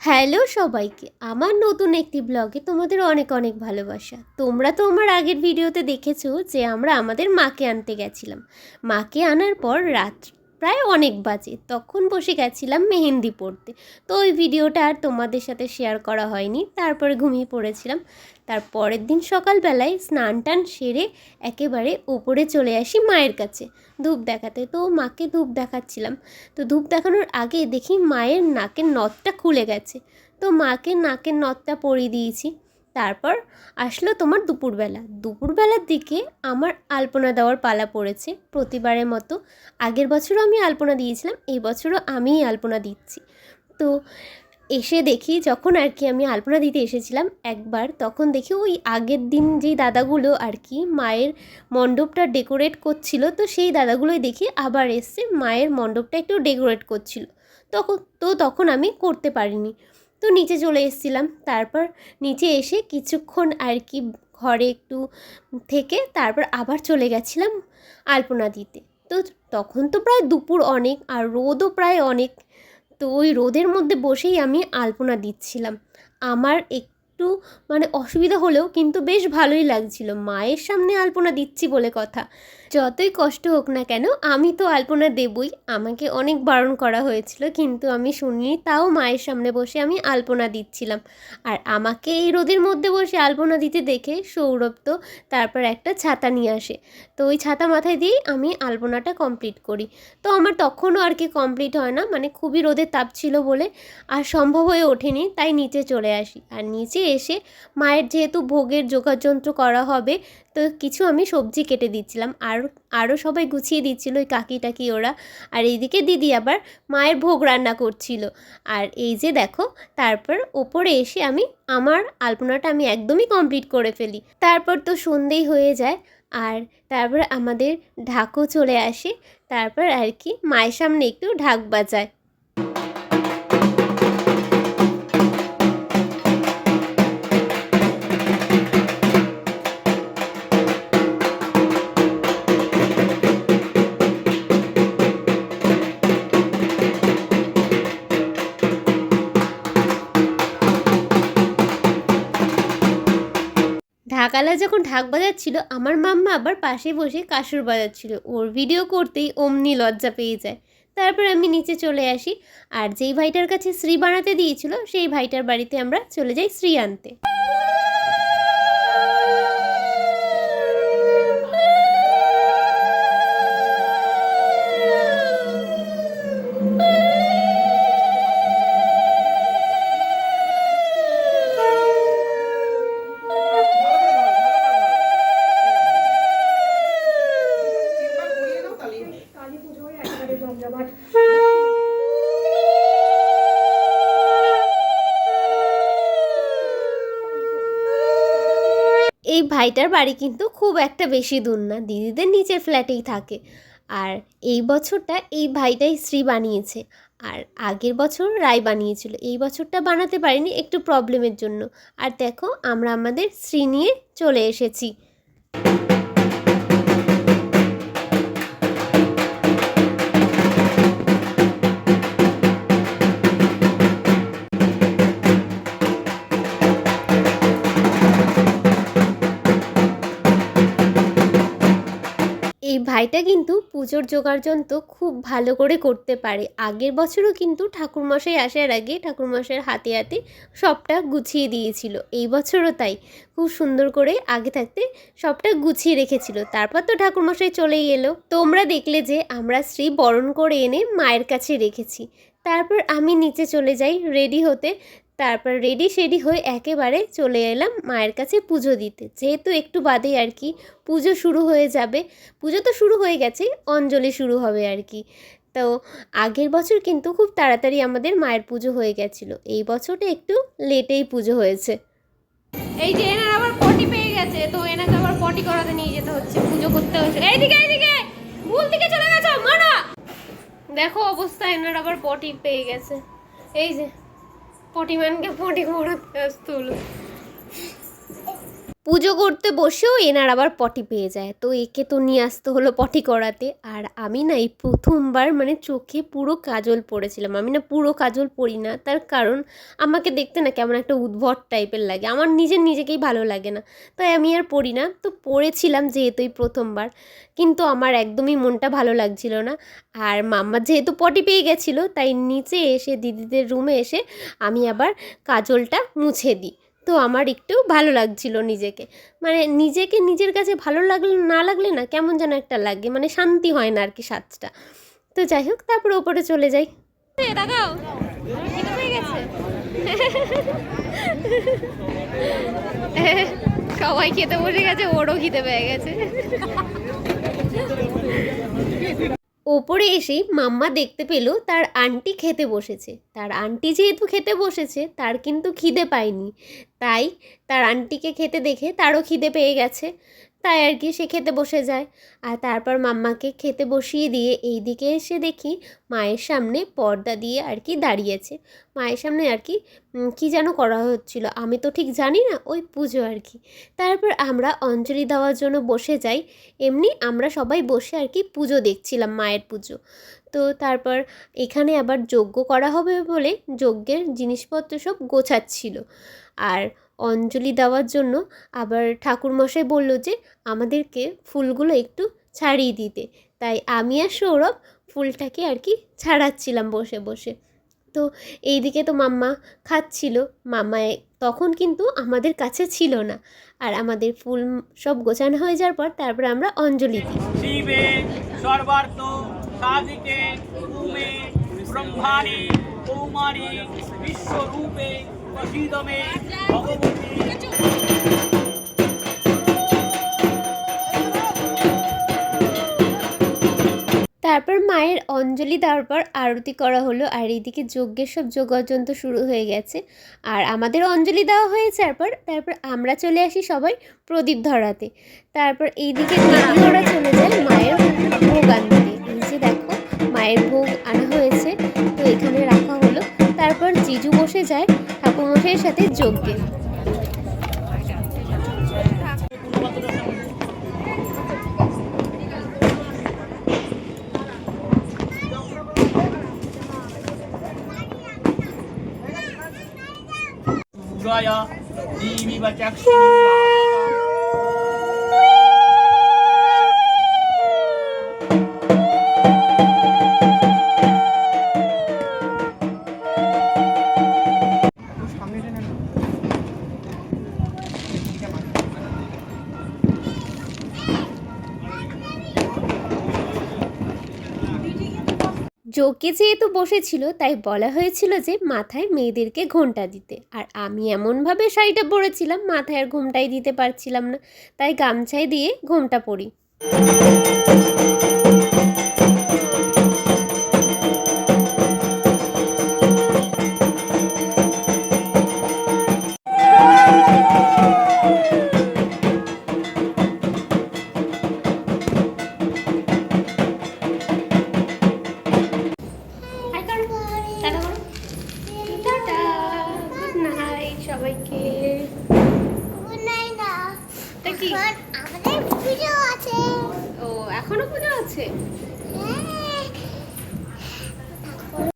Hello সবাইকে, আমার নতুন একটি ব্লগে তোমাদের অনেক অনেক ভালোবাসা। তোমরা তো আমার আগের ভিডিওতে দেখেছ যে আমরা আমাদের মাকে আনতে গেছিলাম। মাকে আনার পর রাত প্রায় অনেক বাজে। তখন বসে গেছিলাম মেহেন্দি পড়তে। তো ওই ভিডিওটা আর তোমাদের সাথে শেয়ার করা হয়নি। তারপরে ঘুমিয়ে পড়েছিলাম। তার পরের দিন সকালবেলায় স্নান টান সেরে একেবারে ওপরে চলে আসি মায়ের কাছে। ধূপ দেখাতে। তো মাকে ধূপ দেখাচ্ছিলাম। তো ধূপ দেখানোর আগে দেখি মায়ের নাকের নথটা খুলে গেছে। তো মাকে নাকের নথটা পরিয়ে দিয়েছি। তারপর আসলো তোমার দুপুরবেলা। দুপুরবেলার দিকে আমার আলপনা দেওয়ার পালা পড়েছে প্রতিবারের মতো। আগের বছরও আমি আলপনা দিয়েছিলাম, এই বছরও আমিই আলপনা দিচ্ছি। তো এসে দেখি যখন আর কি আমি আলপনা দিতে এসেছিলাম একবার, তখন দেখি ওই আগের দিন যেই দাদাগুলো আর কি মায়ের মণ্ডপটা ডেকোরেট করছিল, তো সেই দাদাগুলোই দেখি আবার এসছে মায়ের মণ্ডপটা একটু ডেকোরেট করছিল। তখন, তো তখন আমি করতে পারিনি। তো নিচে চলে এসেছিলাম। তারপর নিচে এসে কিছুক্ষণ আর কি ঘরে একটু থেকে তারপর আবার চলে গেছিলাম আলপনা দিতে। তো তখন তো প্রায় দুপুর অনেক আর রোদও প্রায় অনেক। তো ওই রোদের মধ্যে বসেই আমি আলপনা দিচ্ছিলাম। আমার একটু মানে অসুবিধা হলেও কিন্তু বেশ ভালোই লাগছিল। মায়ের সামনে আলপনা দিচ্ছি বলে কথা। যতই কষ্ট হোক না কেন, আমি তো আলপনা দেবই। আমাকে অনেক বারণ করা হয়েছিল, কিন্তু আমি শুনিনি তাও মায়ের সামনে বসে আমি আলপনা দিচ্ছিলাম। আর আমাকে এই রোদের মধ্যে বসে আলপনা দিতে দেখে সৌরভ তো তারপর একটা ছাতা নিয়ে আসে। তো ওই ছাতা মাথায় দিয়েই আমি আলপনাটা কমপ্লিট করি। তো আমার তখনও আর কি কমপ্লিট হয় না মানে খুবই রোদের তাপ ছিল বলে। আর সম্ভব হয়ে ওঠেনি, তাই নিচে চলে আসি। আর নিচে এসে মায়ের যেহেতু ভোগের যোগাযন্ত্র করা হবে, তো কিছু আমি সবজি কেটে দিচ্ছিলাম। আর আরও সবাই গুছিয়ে দিচ্ছিল ওই কাকি টাকি ওরা। আর এইদিকে দিদি আবার মায়ের ভোগ রান্না করছিল। আর এই যে দেখো, তারপর ওপরে এসে আমি, আমার আলপনাটা আমি একদমই কমপ্লিট করে ফেলি। তারপর তো সন্ধেই হয়ে যায়, আর তারপর আমাদের ঢাকও চলে আসে। তারপর আর কি মায়ের সামনে একটু ঢাক বাজায়। যখন ঢাক বাজাচ্ছিল, আমার মাম্মা আবার পাশে বসে কাসুর বাজাচ্ছিল। ওর ভিডিও করতেই অমনি লজ্জা পেয়ে যায়। তারপর আমি নিচে চলে আসি আর যেই ভাইটার কাছে শ্রী বানাতে দিয়েছিল, সেই ভাইটার বাড়িতে আমরা চলে যাই শ্রী আনতে। এই ভাইটার বাড়ি কিন্তু খুব একটা বেশি দূর না, দিদিদের নিচের ফ্ল্যাটেই থাকে। আর এই বছরটা এই ভাইটাই শ্রী বানিয়েছে, আর আগের বছর রায় বানিয়েছিল। এই বছরটা বানাতে পারিনি একটু প্রবলেমের জন্য। আর দেখো, আমরা আমাদের শ্রী নিয়ে চলে এসেছি। ভাইটা কিন্তু পুজোর যোগাড়যন্ত্র খুব ভালো করে করতে পারে। আগের বছরও কিন্তু ঠাকুরমশাই আসার আগে ঠাকুরমশাইয়ের হাতে হাতে সবটা গুছিয়ে দিয়েছিল। এই বছরও তাই। খুব সুন্দর করে আগে থাকতে সবটা গুছিয়ে রেখেছিল। তারপর তো ঠাকুরমশাই চলেই এলো। তোমরা দেখলে যে আমরা শ্রী বরণ করে এনে মায়ের কাছে রেখেছি। তারপর আমি নিচে চলে যাই, রেডি হতে। তারপর রেডি শেডি হয়ে একেবারে চলে এলাম মায়ের কাছে পুজো দিতে। যেহেতু একটু বাদেই আর কি, পুজো শুরু হয়ে যাবে। পুজো তো শুরু হয়ে গেছে, অঞ্জলি শুরু হবে আর কি। তো আগের বছর কিন্তু খুব তাড়াতাড়ি আমাদের মায়ের পুজো হয়ে গেছিল। এই বছরটা একটু লেটেই পুজো হয়েছে। এই যে এনার আবার পটি পেয়ে গেছে, তো এনাকে আবার পটি করাতে নিয়ে যেতে হচ্ছে, পুজো করতে হচ্ছে। এইদিকে এইদিকে! ভুল দিকে চলে গেছো, মানা! দেখো অবস্থা, এনার আবার পটি পেয়ে গেছে। এই যে পটিম্যানকে পটি করাতে আসতে হলো। পুজো করতে বসেও এনার আবার পটি পেয়ে যায়। তো একে তো নিয়ে আসতে হলো পটি করাতে। আর আমি না এই প্রথমবার মানে চোখে পুরো কাজল পড়েছিলাম। আমি না পুরো কাজল পরি না। তার কারণ আমাকে দেখতে না কেমন একটা উদ্ভট টাইপের লাগে। আমার নিজের নিজেকেই ভালো লাগে না। তাই আমি আর পড়ি না। তো পড়েছিলাম যেহেতু এই প্রথমবার। কিন্তু আমার একদমই মনটা ভালো লাগছিল না। আর মাম্মা যেহেতু পটি পেয়ে গেছিল, তাই নিচে এসে দিদিদের রুমে এসে আমি আবার কাজলটা মুছে দিই। তো আমার একটু ভালো লাগছিল নিজেকে। মানে নিজেকে নিজের কাছে ভালো লাগলে, না লাগলে না কেমন যেন একটা লাগে মানে শান্তি হয় না আর কি সাজটা তো যাই হোক, তারপরে ওপরে চলে যাই। সবাই খেতে বসে গেছে, ওরও খিদে পেয়ে গেছে। ওপরে এসেই মাম্মা দেখতে পেল তার আন্টি খেতে বসেছে। তার আন্টি যেহেতু খেতে বসেছে, তার কিন্তু খিদে পায়নি। তাই তার আন্টিকে খেতে দেখে তারও খিদে পেয়ে গেছে। তাই আর কি সে খেতে বসে যায়। আর তারপর মাম্মাকে খেতে বসিয়ে দিয়ে এই দিকে এসে দেখি মায়ের সামনে পর্দা দিয়ে আর কি দাঁড়িয়েছে। মায়ের সামনে আর কি কি যেন করা হচ্ছিল, আমি তো ঠিক জানি না, ওই পুজো আর কি। তারপর আমরা অঞ্জলি দেওয়ার জন্য বসে যাই, এমনি আমরা সবাই বসে আর কি পুজো দেখছিলাম মায়ের পুজো। তো তারপর এখানে আবার যজ্ঞ করা হবে বলে যজ্ঞের জিনিসপত্র সব গোছাচ্ছিল। আর অঞ্জলি দেওয়ার জন্য আবার ঠাকুরমশাই বলল যে, আমাদেরকে ফুলগুলো একটু ছাড়িয়ে দিতে। তাই আমি আর সৌরভ ফুলটাকে আর কি ছাড়াচ্ছিলাম বসে বসে। তো এইদিকে তো মাম্মা খাচ্ছিল। মাম্মা এ- তখন কিন্তু আমাদের কাছে ছিল না। আর আমাদের ফুল সব গোছানো হয়ে যাওয়ার পর তারপরে আমরা অঞ্জলি দিই। কৌমারি, বিশ্বরূপে তারপর মায়ের অঞ্জলি দেওয়ার পর আরতি করা হলো আর এইদিকে যজ্ঞের সব যোগাযন্ত শুরু হয়ে গেছে। আর আমাদের অঞ্জলি দেওয়া হয়েছে তারপর তারপর আমরা চলে আসি সবাই প্রদীপ ধরাতে। তারপর এইদিকে দিদিওরা চলে যায় মায়ের ভোগ আনতে এই যে দেখো, মায়ের ভোগ আনা হয়েছে, তো এখানে রাখা জিজু বসে যায় ঠাকুরমশাইয়ের সাথে যজ্ঞে Gaia, Divi Vajakshu, যজ্ঞে যেহেতু বসেছিল, তাই বলা হয়েছিল যে মাথায় মেয়েদেরকে ঘোমটা দিতে। আর আমি এমনভাবে শাড়িটা পরেছিলাম, মাথায় আর ঘোমটাই দিতে পারছিলাম না। তাই গামছায় দিয়ে ঘোমটা পরি।